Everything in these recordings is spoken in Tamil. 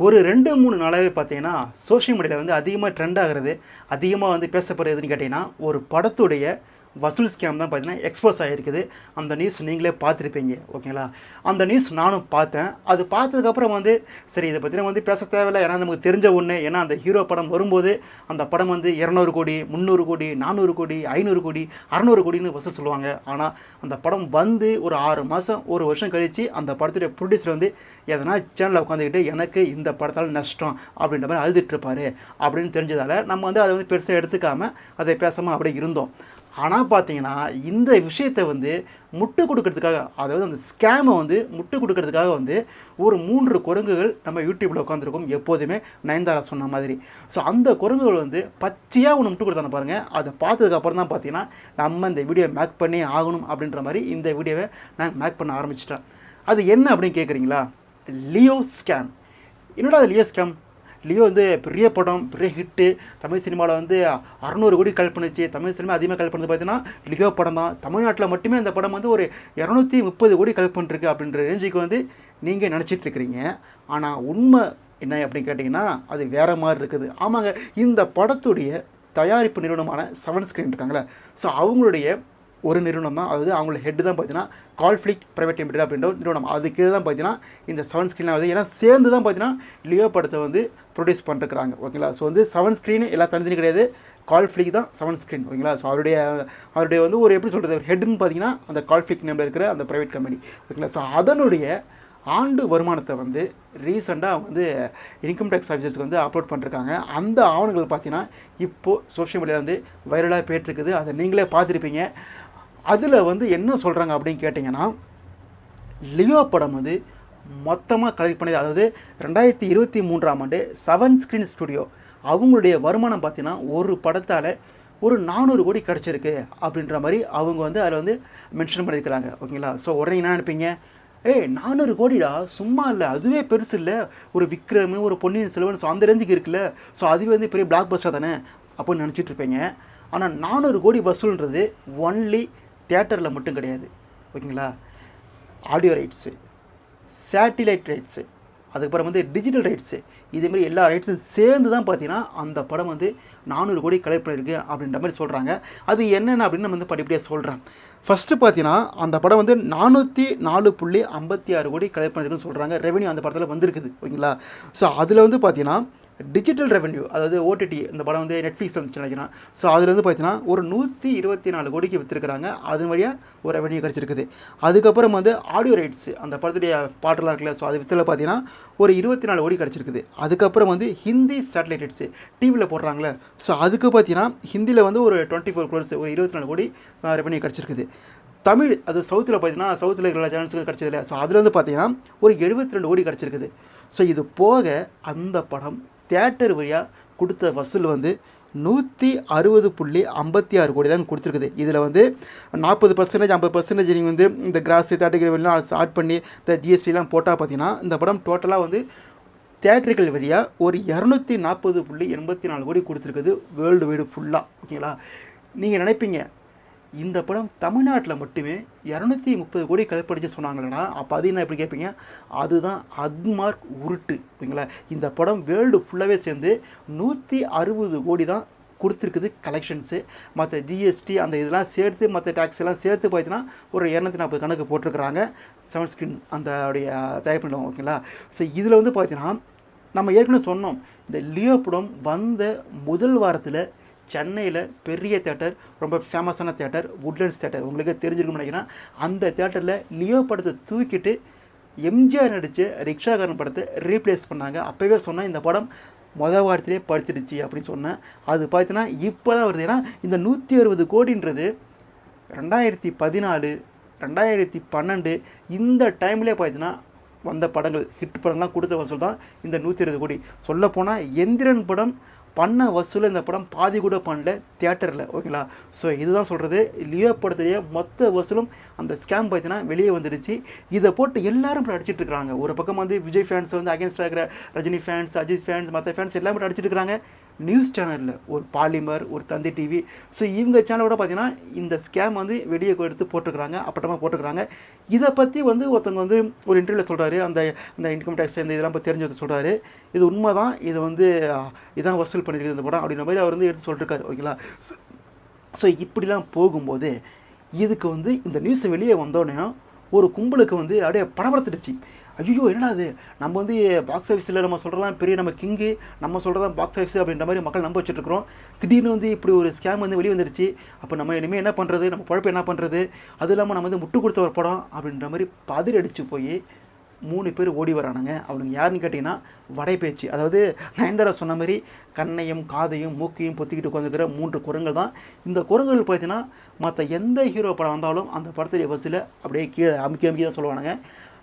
ஒரு ரெண்டு மூணு நாளாகவே பார்த்தீங்கன்னா சோஷியல் மீடியாவில் வந்து அதிகமாக ட்ரெண்ட் ஆகிறது அதிகமாக வந்து பேசப்படுறதுன்னு கேட்டிங்கன்னா ஒரு படத்துடைய வசூல் ஸ்கேம் தான் பார்த்தீங்கன்னா எக்ஸ்போஸ் ஆகிருக்குது அந்த நியூஸ் நீங்களே பார்த்துருப்பீங்க. ஓகேங்களா? அந்த நியூஸ் நானும் பார்த்தேன். அது பார்த்ததுக்கப்புறம் வந்து சரி இதை பற்றி நம்ம வந்து பேச தேவையில்லை. ஏன்னா நமக்கு தெரிஞ்ச ஒன்று ஏன்னா அந்த ஹீரோ படம் வரும்போது அந்த படம் வந்து இரநூறு கோடி முந்நூறு கோடி நானூறு கோடி ஐநூறு கோடி அறநூறு கோடின்னு வசூல் சொல்லுவாங்க. ஆனால் அந்த படம் வந்து ஒரு ஆறு மாதம் ஒரு வருஷம் கழித்து அந்த படத்துடைய ப்ரொடியூசர் வந்து எதனா சேனலில் உட்காந்துக்கிட்டு எனக்கு இந்த படத்தால் நஷ்டம் அப்படின்ற மாதிரி அழுதுட்டு இருப்பாரு. அப்படின்னு தெரிஞ்சதால் நம்ம வந்து அதை வந்து பெருசாக எடுத்துக்காமல் அதை பேசாமல் அப்படியே இருந்தோம். ஆனால் பார்த்தீங்கன்னா இந்த விஷயத்தை வந்து முட்டு கொடுக்கறதுக்காக அதாவது அந்த ஸ்கேமை வந்து முட்டு கொடுக்கறதுக்காக வந்து ஒரு மூன்று குரங்குகள் நம்ம யூடியூப்பில் உட்காந்துருக்கோம் எப்போதுமே நயன்தாரா சொன்ன மாதிரி. ஸோ அந்த குரங்குகள் வந்து பச்சையாக ஒன்று முட்டு கொடுத்தாங்க பாருங்கள் அதை பார்த்ததுக்கப்புறம் தான் பார்த்தீங்கன்னா நம்ம இந்த வீடியோ மேக் பண்ணி ஆகணும் அப்படின்ற மாதிரி இந்த வீடியோவை நான் மேக் பண்ண ஆரம்பிச்சிட்டேன். அது என்ன அப்படின்னு கேட்குறீங்களா லியோ ஸ்கேம் என்னடா அது லியோ ஸ்கேம் லியோ வந்து பெரிய படம் பெரிய ஹிட்டு தமிழ் சினிமாவில் வந்து அறநூறு கோடி கல் பண்ணுச்சு தமிழ் சினிமா அதிகமாக கல் பண்ணது பார்த்தீங்கன்னா லியோ படம் தான் தமிழ்நாட்டில் மட்டுமே அந்த படம் வந்து ஒரு இரநூத்தி முப்பது கோடி கல் பண்ணிருக்கு அப்படின்ற ரேஞ்சுக்கு வந்து நீங்கள் நினச்சிட்ருக்கிறீங்க ஆனால் உண்மை என்ன அப்படின்னு கேட்டிங்கன்னா அது வேறு மாதிரி இருக்குது. ஆமாங்க இந்த படத்துடைய தயாரிப்பு நிறுவனமான செவன் ஸ்க்ரீன் இருக்காங்களே ஸோ அவங்களுடைய ஒரு நிறுவனம்? தான் அதாவது அவங்களோட ஹெட் தான் பார்த்தீங்கன்னா கால்ஃப்ளிக் ப்ரைவேட் லிமிடெட் அப்படின்ற ஒரு நிறுவனம். அது கீழே தான் பார்த்தீங்கன்னா இந்த செவன் ஸ்க்ரீன் வருது ஏன்னா சேர்ந்து தான் பார்த்தீங்கன்னா லியோ படத்தை வந்து ப்ரொடியூஸ் பண்ணிருக்கிறாங்க ஓகேங்களா ஸோ வந்து செவன் ஸ்க்ரீன் எல்லாம் தனித்தனி கிடையாது. கால்ஃப்ளிக் தான் செவன் ஸ்க்ரீன் ஓகேங்களா ஸோ அவருடைய அவருடைய வந்து ஒரு எப்படி சொல்கிறது ஹெட்னு பார்த்தீங்கன்னா அந்த கால்ஃப்ளிக் நேமில் இருக்கிற அந்த ப்ரைவேட் கம்பெனி ஓகேங்களா ஸோ அதனுடைய ஆண்டு வருமானத்தை வந்து ரீசெண்டாக அவங்க வந்து இன்கம் டேக்ஸ் ஆஃபீஸர்ஸ்க்கு வந்து அப்லோட் பண்ணிருக்காங்க. அந்த ஆவணங்கள் பார்த்தீங்கன்னா இப்போது சோஷியல் மீடியாவில் வந்து வைரலாக போயிட்டுருக்குது அதை நீங்களே பார்த்துருப்பீங்க. அதில் வந்து என்ன சொல்கிறாங்க அப்படின்னு கேட்டிங்கன்னா லியோ படம் வந்து மொத்தமாக கலெக்ட் பண்ணது அதாவது ரெண்டாயிரத்தி இருபத்தி மூன்றாம் ஆண்டு செவன் ஸ்க்ரீன் ஸ்டுடியோ அவங்களுடைய வருமானம் பார்த்தீங்கன்னா ஒரு படத்தால் ஒரு நானூறு கோடி கிடச்சிருக்கு அப்படின்ற மாதிரி அவங்க வந்து அதில் வந்து மென்ஷன் பண்ணியிருக்கிறாங்க. ஓகேங்களா? ஸோ உடனே என்ன நினைப்பீங்க? ஏய் நானூறு கோடிடா? சும்மா இல்லை. அதுவே பெருசு இல்லை. ஒரு விக்ரம் ஒரு பொன்னியின் செல்வன் ஸோ அந்த ரேஞ்சுக்கு இருக்குல்ல. ஸோ அதுவே வந்து பெரிய பிளாக் பஸ்டர் தானே? அப்படின்னு நினச்சிட்டு இருப்பீங்க. ஆனால் நானூறு கோடி வசூல்ன்றது ஒன்லி தேட்டரில் மட்டும் கிடையாது. ஓகேங்களா? ஆடியோ ரைட்ஸு சேட்டிலைட் ரைட்ஸு அதுக்கப்புறம் வந்து டிஜிட்டல் ரைட்ஸு இதேமாரி எல்லா ரைட்ஸும் சேர்ந்து தான் பார்த்தீங்கன்னா அந்த படம் வந்து நானூறு கோடி கலெக்ட் பண்ணியிருக்கு அப்படின்ற மாதிரி சொல்கிறாங்க அது என்னென்ன அப்படின்னு நம்ம வந்து படிப்படியாக சொல்கிறேன் ஃபஸ்ட்டு பார்த்தீங்கன்னா அந்த படம் வந்து நானூற்றி நாலு புள்ளி ஐம்பத்தி ஆறு கோடி கலெக்ட் பண்ணியிருக்குன்னு சொல்கிறாங்க ரெவன்யூ அந்த படத்தில் வந்திருக்குது. ஓகேங்களா? ஸோ அதில் வந்து பார்த்தீங்கன்னா டிஜிட்டல் ரெவென்யூ அதாவது ஓடிடி இந்த படம் வந்து நெட்ஃப்ளிக்ஸ் வந்துச்சு நினைக்கிறேன். ஸோ அதில் வந்து பார்த்தீங்கன்னா ஒரு நூற்றி இருபத்தி நாலு கோடிக்கு விற்றுருக்குறாங்க அது வழியாக ஒரு ரெவென்யூ கிடச்சிருக்குது. அதுக்கப்புறம் வந்து ஆடியோ ரைட்ஸ் அந்த படத்துடைய பாட்டெலாம் இருக்குல்ல ஸோ அது வித்தில் பார்த்தீங்கன்னா ஒரு இருபத்தி நாலு கோடி கிடச்சிருக்குது. அதுக்கப்புறம் வந்து ஹிந்தி சேட்டலைட் ரைட்ஸு டிவியில் போடுறாங்களே ஸோ அதுக்கு பார்த்தீங்கன்னா ஹிந்தியில் வந்து ஒரு டுவெண்ட்டி ஃபோர் க்ரோர்ஸ் ஒரு இருபத்தி நாலு கோடி ரெவன்யூ கிடச்சிருக்குது. தமிழ் அது சவுத்தில் பார்த்தீங்கன்னா சவுத்தில் இருக்கிற சேனல்ஸுக்கு கிடச்சதில்ல ஸோ அதில் வந்து பார்த்தீங்கன்னா ஒரு எழுபத்தி ரெண்டு கோடி கிடச்சிருக்குது. ஸோ இது போக அந்த படம் தேட்டர் வழியாக கொடுத்த வசூல் வந்து நூற்றி அறுபது புள்ளி ஐம்பத்தி ஆறு கோடி தான் கொடுத்துருக்குது. இதில் வந்து நாற்பது பர்சன்டேஜ் ஐம்பது பர்சன்டேஜ் நீங்கள் வந்து இந்த கிராஸ் தேட்டர் ஸ்டார்ட் பண்ணி இந்த ஜிஎஸ்டிலாம் போட்டால் பார்த்தீங்கன்னா இந்த படம் டோட்டலாக வந்து தேட்டர்கள் வழியாக ஒரு இரநூத்தி நாற்பது புள்ளி எண்பத்தி நாலு கோடி கொடுத்துருக்குது வேர்ல்டு வைடு ஃபுல்லாக ஓகேங்களா நீங்கள் நினைப்பீங்க இந்த படம் தமிழ்நாட்டில் மட்டுமே இரநூத்தி முப்பது கோடி கலப்படிச்சு சொன்னாங்களேன்னா அப்போ அது என்ன எப்படி கேட்பீங்க அதுதான் அக்மார்க் உருட்டு ஓகேங்களா இந்த படம் வேர்ல்டு ஃபுல்லாகவே சேர்ந்து நூற்றி அறுபது கோடி தான் கொடுத்துருக்குது கலெக்ஷன்ஸு மற்ற ஜிஎஸ்டி அந்த இதெல்லாம் சேர்த்து மற்ற டேக்ஸ் எல்லாம் சேர்த்து பார்த்தீங்கன்னா ஒரு இரநூத்தி நாற்பது கணக்கு போட்டிருக்கிறாங்க. செவன் ஸ்கிரீன் அந்த உடைய தயாரிப்பு ஓகேங்களா? ஸோ இதில் வந்து பார்த்தீங்கன்னா நம்ம ஏற்கனவே சொன்னோம் இந்த லியோ படம் வந்த முதல் வாரத்தில் சென்னையில் பெரிய தேட்டர் ரொம்ப ஃபேமஸான தேட்டர் உட்லண்ட்ஸ் தேட்டர் உங்களுக்கு தெரிஞ்சிருக்கும்னு நினைக்கிறேன். அந்த தேட்டரில் லியோ படத்தை தூக்கிட்டு எம்ஜிஆர் நடித்து ரிக்ஷாகாரன் படத்தை ரீப்ளேஸ் பண்ணாங்க. அப்போவே சொன்னால் இந்த படம் மொதல் வாரத்திலே படுத்துடுச்சு அப்படின்னு சொன்னேன். அது பார்த்தீங்கன்னா இப்போ தான் வருது. ஏன்னா இந்த நூற்றி அறுபது கோடின்றது ரெண்டாயிரத்தி பதினாலு ரெண்டாயிரத்தி பன்னெண்டு இந்த டைம்லேயே பார்த்தீங்கன்னா வந்த படங்கள் ஹிட் படங்கள்லாம் கொடுத்த வசூல் தான் இந்த நூற்றி இருபது கோடி. சொல்லப்போனால் எந்திரன் படம் பண்ண வசூல் இந்த படம் பாதி கூட பண்ணல தியேட்டரில். ஓகேங்களா? ஸோ இதுதான் சொல்கிறது லியோ படத்துடைய மொத்த வசூலும் அந்த ஸ்கேம் பார்த்தீங்கன்னா வெளியே வந்துடுச்சு. இதை போட்டு எல்லாரும் இப்போ அடிச்சிட்டு இருக்காங்க. ஒரு பக்கம் வந்து விஜய் ஃபேன்ஸ் வந்து அகேன்ஸ்டாக இருக்கிற ரஜினி ஃபேன்ஸ் அஜித் ஃபேன்ஸ் மற்ற ஃபேன்ஸ் எல்லாமே அடிச்சிட்டு இருக்கிறாங்க நியூஸ் சேனலில் ஒரு பாலிமர் ஒரு தந்தி டிவி. ஸோ இவங்க சேனலோட பார்த்தீங்கன்னா இந்த ஸ்கேம் வந்து வெளியே எடுத்து போட்டிருக்கிறாங்க அப்பட்டமாக போட்டுருக்குறாங்க. இதை பற்றி வந்து ஒருத்தவங்க வந்து ஒரு இன்டர்வியூவில் சொல்கிறாரு அந்த இந்த இன்கம் டேக்ஸ் இந்த இதெல்லாம் பற்றி தெரிஞ்சு சொல்கிறாரு இது உண்மை தான் இது வந்து இதான் வசூல் பண்ணியிருக்குது இந்த படம் அப்படின்ற மாதிரி அவர் வந்து எடுத்து சொல்லிருக்காரு. ஓகேங்களா ஸோ இப்படிலாம் போகும்போது இதுக்கு வந்து இந்த நியூஸ் வெளியே வந்தோடனே ஒரு கும்பலுக்கு வந்து அப்படியே படபடத்துடுச்சு. ஐயோ என்னடா அது நம்ம வந்து பாக்ஸ் ஆஃபீஸில் நம்ம சொல்கிறலாம் பெரிய நம்ம கிங்கு நம்ம சொல்கிறதா பாக்ஸ் ஆஃபீஸ் அப்படின்ற மாதிரி மக்கள் நம்ப வச்சுட்டுருக்கோம் திடீர்னு வந்து இப்படி ஒரு ஸ்கேம் வந்து வெளியே வந்துடுச்சு அப்போ நம்ம இனிமேல் என்ன பண்ணுறது நம்ம குழப்பம் என்ன பண்ணுறது அது இல்லாமல் நம்ம வந்து முட்டு கொடுத்த ஒரு படம் அப்படின்ற மாதிரி பதில் அடித்து போய் மூணு பேர் ஓடி வரானுங்க. அவனுங்க யாருன்னு கேட்டிங்கன்னா வடைப்பேச்சு அதாவது நயன்தாரா சொன்ன மாதிரி கண்ணையும் காதையும் மூக்கையும் பொத்திக்கிட்டு உட்காந்துக்கிற மூன்று குரங்கள் தான். இந்த குரங்கள் பார்த்தீங்கன்னா மற்ற எந்த ஹீரோ படம் வந்தாலும் அந்த படத்துடைய பஸ்ஸில் அப்படியே கீழே அமுக்கி அமுக்கி தான் சொல்லுவானுங்க.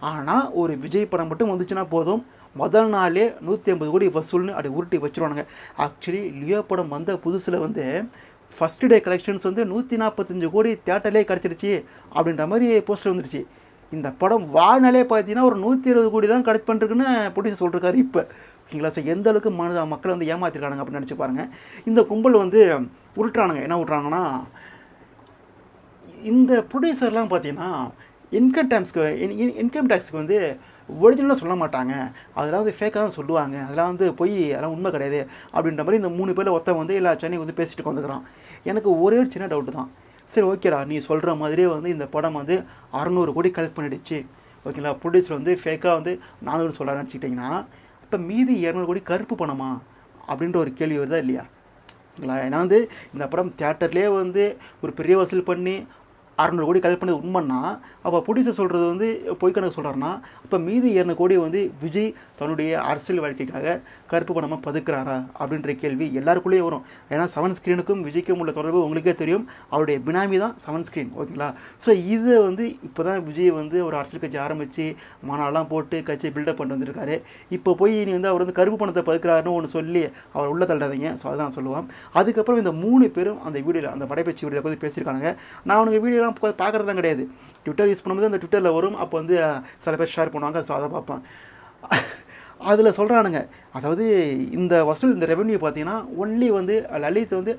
ஆனால் ஒரு விஜய் படம் மட்டும் வந்துச்சுன்னா போதும். முதல் நாளே நூற்றி ஐம்பது கோடி வசூல்னு அப்படி உருட்டி வச்சுருவானுங்க. ஆக்சுவலி லியோ படம் வந்த புதுசில் வந்து ஃபஸ்ட்டு டே கலெக்ஷன்ஸ் வந்து நூற்றி நாற்பத்தஞ்சு கோடி தேட்டர்லேயே கிடச்சிடுச்சு அப்படின்ற மாதிரி போஸ்டர் வந்துடுச்சு. இந்த படம் வாழ்நாளே பார்த்தீங்கன்னா ஒரு நூற்றி இருபது கோடி தான் கலெக்ட் பண்ணிருக்குன்னு ப்ரொடியூசர் சொல்லிருக்காரு இப்போ. ஓகேங்களா? ஸோ எந்த அளவுக்கு மனித மக்களை வந்து ஏமாத்திருக்கானுங்க அப்படின்னு நினச்சி பாருங்கள் இந்த கும்பல் வந்து உருட்டுறானுங்க. என்ன விட்றாங்கன்னா இந்த ப்ரொடியூசர்லாம் பார்த்தீங்கன்னா இன்கம் டேக்ஸ்க்கு இன்கம் டேக்ஸ்க்கு வந்து ஒரிஜினலாக சொல்ல மாட்டாங்க. அதெல்லாம் வந்து ஃபேக்காக தான் சொல்லுவாங்க. அதெல்லாம் வந்து பொய் அதெல்லாம் உண்மை கிடையாது. அப்படின்ற மாதிரி இந்த மூணு பேரில் ஒருத்தன் வந்து எல்லா சென்னைக்கு வந்து பேசிட்டு வந்துக்கிறான் எனக்கு ஒரே ஒரு சின்ன டவுட்டு தான். சரி ஓகேடா நீ சொல்கிற மாதிரியே வந்து இந்த படம் வந்து அறநூறு கோடி கலெக்ட் பண்ணிடுச்சு. ஓகேங்களா ப்ரொடியூசர் வந்து ஃபேக்காக வந்து நானூறு சொல்ல நினச்சிக்கிட்டிங்கன்னா இப்போ மீதி இரநூறு கோடி கருப்பு பணமா? அப்படின்ற ஒரு கேள்வி வருதா இல்லையா? ஓகேங்களா ஏன்னா வந்து இந்த படம் தேட்டர்லேயே வந்து ஒரு பெரிய வசூல் பண்ணி அறநூறு கோடி கலெக்ட் பண்ணது உண்மைன்னா அப்போ ப்ரொடியூசர் சொல்கிறது வந்து பொய் கணக்கு சொல்கிறாருன்னா அப்போ மீதி இரநூறு கோடி வந்து விஜய் தன்னுடைய அரசியல் வாழ்க்கைக்காக கருப்பு பணமாக பதுக்குறாரா அப்படின்ற கேள்வி எல்லாருக்குள்ளேயும் வரும். ஏன்னா செவன் ஸ்க்ரீனுக்கும் விஜய்க்கும் உள்ள தொடர்பு உங்களுக்கே தெரியும். அவருடைய பினாமி தான் செவன் ஸ்க்ரீன் ஓகேங்களா? ஸோ இதை வந்து இப்போ தான் விஜய் வந்து ஒரு அரசியல் கட்சி ஆரம்பித்து மாநாடெல்லாம் போட்டு கட்சியை பில்டப் பண்ணிட்டு வந்திருக்காரு. இப்போ போய் நீ வந்து அவர் வந்து கருப்பு பணத்தை பதுக்கிறாருன்னு ஒன்று சொல்லி அவர் உள்ள தள்ளாதீங்க. ஸோ அதை நான் சொல்லுவேன். அதுக்கப்புறம் இந்த மூணு பேரும் அந்த வீடியோவில் அந்த படைப்பயிற்சி வீடியோவில் வந்து பேசியிருக்காங்க நான் அவனுக்கு வீடியோலாம் பார்க்குறதுலாம் கிடையாது. ட்விட்டர் யூஸ் பண்ணும்போது அந்த ட்விட்டரில் வரும். அப்போ வந்து சில பேர் ஷேர் பண்ணுவாங்க. ஸோ அதை பார்ப்பேன். அதில் சொல்கிறானுங்க அதாவது இந்த வசூல் இந்த ரெவென்யூ பார்த்தீங்கன்னா ஒன்லி வந்து லலித் வந்து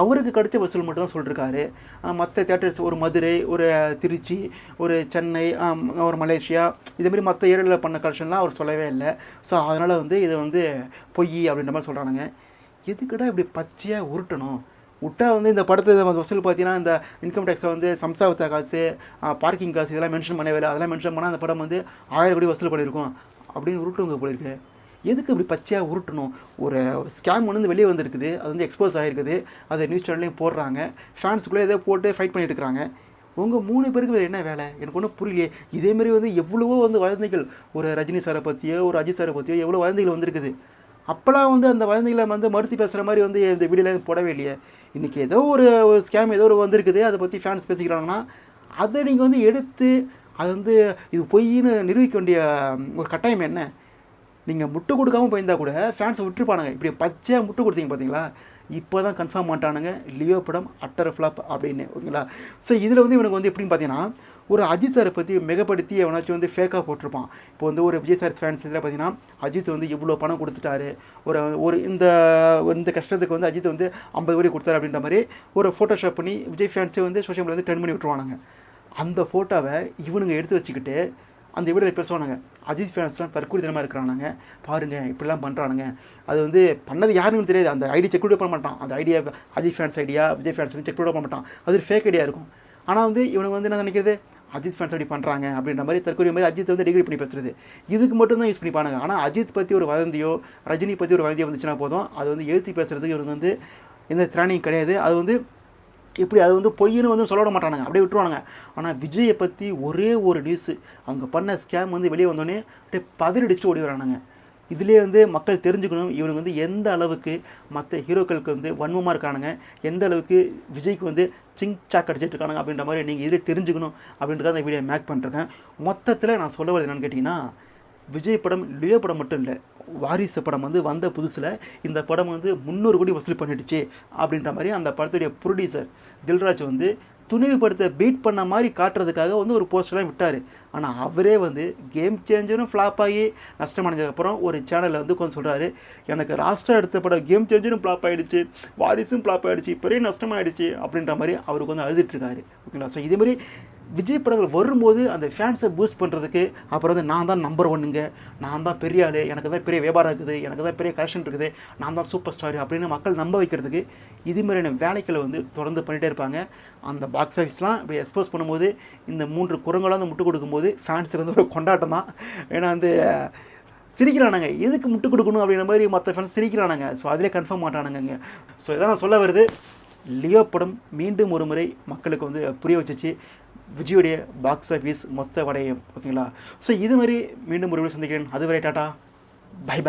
அவருக்கு கிடைச்ச வசூல் மட்டும் தான் சொல்லியிருக்காரு மற்ற தேட்டர்ஸ் ஒரு மதுரை ஒரு திருச்சி ஒரு சென்னை ஒரு மலேசியா இதுமாரி மற்ற ஏரியாவில் பண்ண கலெக்ஷன்லாம் அவர் சொல்லவே இல்லை. ஸோ அதனால் வந்து இது வந்து பொய் அப்படின்ற மாதிரி சொல்கிறானுங்க எதுக்குடா இப்படி பச்சையாக உருட்டணும்? விட்டா வந்து இந்த படத்தை வசூல் பார்த்தீங்கன்னா இந்த இன்கம் டேக்ஸில் வந்து சம்சாவத்த காசு பார்க்கிங் காசு இதெல்லாம் மென்ஷன் பண்ணவே இல்லை. அதெல்லாம் மென்ஷன் பண்ணால் அந்த படம் வந்து ஆயிரம் கோடி வசூல் பண்ணியிருக்கும். அப்படின்னு உருட்டுங்க போலிருக்கு. எதுக்கு இப்படி பச்சையாக உருட்டணும்? ஒரு ஸ்கேம் ஒன்று வந்து வெளியே வந்திருக்குது. அது வந்து எக்ஸ்போஸ் ஆகிருக்குது அதை நியூஸ் சேனல்லையும் போடுறாங்க. ஃபேன்ஸுக்குள்ளே எதோ போட்டு ஃபைட் பண்ணிட்டு இருக்காங்க. உங்கள் மூணு பேருக்கு வேறு என்ன வேலை? எனக்கு ஒன்றும் புரியலையே. இதேமாரி வந்து எவ்வளவோ வந்து வதந்திகள். ஒரு ரஜினி சாரை பற்றியோ ஒரு அஜித் சாரை பற்றியோ எவ்வளோ வதந்திகள் வந்திருக்குது. அப்போல்லாம் வந்து அந்த வதந்திகளை வந்து மறுத்து பேசுகிற மாதிரி வந்து இந்த வீடியோலாம் போடவே இல்லையே. இன்றைக்கி ஏதோ ஒரு ஸ்கேம் ஏதோ ஒரு வந்திருக்குது அதை பற்றி ஃபேன்ஸ் பேசிக்கிறாங்கன்னா அதை நீங்கள் வந்து எடுத்து அது வந்து இது பொய்ன்னு நிரூபிக்க வேண்டிய ஒரு கட்டாயம் என்ன? நீங்கள் முட்டு கொடுக்காம போயிருந்தா கூட ஃபேன்ஸை விட்டுருப்பானுங்க. இப்படி பச்சையாக முட்டு கொடுத்தீங்க பார்த்தீங்களா இப்போ தான் கன்ஃபார்ம் பண்ணிட்டானுங்க. லியோ படம் அட்டர் ஃப்ளாப் அப்படின்னு ஓகேங்களா? ஸோ இதில் வந்து இவனுக்கு வந்து எப்படின்னு பார்த்தீங்கன்னா ஒரு அஜித் சாரை பற்றி மிகப்படுத்தி எவனாச்சும் வந்து ஃபேக்காக போட்டிருப்பான். இப்போ வந்து ஒரு விஜய் சார் ஃபேன்ஸ் இதில் பார்த்தீங்கன்னா அஜித் வந்து இவ்வளோ பணம் கொடுத்துட்டாரு. ஒரு ஒரு இந்த இந்த கஷ்டத்துக்கு வந்து அஜித் வந்து ஐம்பது கோடி கொடுத்தாரு அப்படின்ற மாதிரி ஒரு ஃபோட்டோஷாப் பண்ணி விஜய் ஃபேன்ஸே வந்து சோஷியல் மீடியா வந்து ட்ரெண்ட் பண்ணி விட்டுருவானுங்க. அந்த ஃபோட்டோவை இவனுங்க எடுத்து வச்சுக்கிட்டு அந்த வீடியோவில் பேசுவானுங்க. அஜித் ஃபேன்ஸ்லாம் தற்கொலை தினமாக இருக்கிறானுங்க. பாருங்கள் இப்படிலாம் பண்ணுறானுங்க அது வந்து பண்ணது யாருன்னு தெரியாது. அந்த ஐடி செக் கூட பண்ண மாட்டான். அந்த idea Ajith fans idea Vijay fans check கூட பண்ண மாட்டான். அது ஒரு ஃபேக் ஐடியா இருக்கும். ஆனால் வந்து இவனுக்கு வந்து என்ன நினைக்கிறது? அஜித் ஃபேன்ஸ் அப்படி பண்ணுறாங்க அப்படின்ற மாதிரி தற்கொலை மாதிரி அஜித் வந்து டிகிரி பண்ணி பேசுறது. இதுக்கு மட்டும் தான் யூஸ் பண்ணிப்பானுங்க ஆனால் அஜித் பற்றி ஒரு வதந்தியோ ரஜினி பற்றி ஒரு வதந்தியோ வந்துச்சுன்னா போதும். அது வந்து எழுத்தி பேசுறதுக்கு இவனுக்கு வந்து எந்த திராணியும் கிடையாது. அது வந்து இப்படி அது வந்து பொய்னு வந்து சொல்ல விட மாட்டானுங்க. அப்படியே விட்டுருவானுங்க. ஆனால் விஜயை பற்றி ஒரே ஒரு நியூஸு அவங்க பண்ண ஸ்கேம் வந்து வெளியே வந்தோடனே அப்படியே பதறடிச்சுட்டு ஓடி வரானுங்க. இதுலேயே வந்து மக்கள் தெரிஞ்சுக்கணும். இவனுக்கு வந்து எந்த அளவுக்கு மற்ற ஹீரோக்களுக்கு வந்து வன்மமாக இருக்கானுங்க எந்த அளவுக்கு விஜய்க்கு வந்து சிங் சாக் அடிச்சிட்டு இருக்கானுங்க அப்படின்ற மாதிரி நீங்கள் இதிலே தெரிஞ்சுக்கணும் அப்படின்றத அந்த வீடியோ மேக் பண்ணிருக்கேன். மொத்தத்தில் நான் சொல்ல வரது என்னன்னு கேட்டிங்கன்னா விஜய் படம் லியோ படம் மட்டும் இல்லை வாரிசு படம் வந்து வந்த புதுசில் இந்த படம் வந்து முந்நூறு கோடி வசூல் பண்ணிடுச்சு அப்படின்ற மாதிரி அந்த படத்துடைய ப்ரொடியூசர் தில்ராஜ் வந்து துணிவு படத்தை பீட் பண்ண மாதிரி காட்டுறதுக்காக வந்து ஒரு போஸ்டர்லாம் விட்டார். ஆனால் அவரே வந்து கேம் சேஞ்சரும் ஃப்ளாப் ஆகி நஷ்டம் அடைஞ்சதுக்கப்புறம் ஒரு சேனலில் வந்து கொஞ்சம் சொல்கிறாரு எனக்கு ராஷ்டிரம் எடுத்த படம் கேம் சேஞ்சரும் ஃப்ளாப் ஆகிடுச்சு வாரிசும் ஃப்ளாப் ஆகிடுச்சு பெரிய நஷ்டமாயிடுச்சு அப்படின்ற மாதிரி அவருக்கு வந்து அழுதுட்டுருக்காரு ஓகேங்களா? ஸோ இதே மாதிரி விஜய் படங்கள் வரும்போது அந்த ஃபேன்ஸை பூஸ்ட் பண்ணுறதுக்கு அப்புறம் வந்து நான் தான் நம்பர் ஒன்னுங்க நான் தான் பெரிய ஆள். எனக்கு தான் பெரிய வியாபாரம் இருக்குது. எனக்கு தான் பெரிய கலெக்ஷன் இருக்குது. நான் தான் சூப்பர் ஸ்டார் அப்படின்னு மக்கள் நம்ப வைக்கிறதுக்கு இது மாதிரியான வேலைகளை வந்து தொடர்ந்து பண்ணிகிட்டே இருப்பாங்க. அந்த பாக்ஸ் ஆஃபீஸ்லாம் இப்போ எக்ஸ்போஸ் பண்ணும்போது இந்த மூன்று குரங்களாக வந்து முட்டு கொடுக்கும்போது ஃபேன்ஸுக்கு வந்து ஒரு கொண்டாட்டம் தான். ஏன்னா வந்து சிரிக்கிறானுங்க. எதுக்கு முட்டு கொடுக்கணும் அப்படின்ற மாதிரி மற்ற ஃபேன்ஸ் சிரிக்கிறானுங்க. ஸோ அதிலே கன்ஃபார்ம் மாட்டானுங்க ஸோ இதான் நான் சொல்ல வருது. லியோ படம் மீண்டும் ஒரு முறை மக்களுக்கு வந்து புரிய வச்சிச்சு. விஜயுடைய பாக்ஸ் ஆஃபீஸ் மொத்த வடையும் ஓகேங்களா ஸோ இது மாதிரி மீண்டும் ஒரு சந்திக்கிறேன். அதுவரை டாட்டா பை பை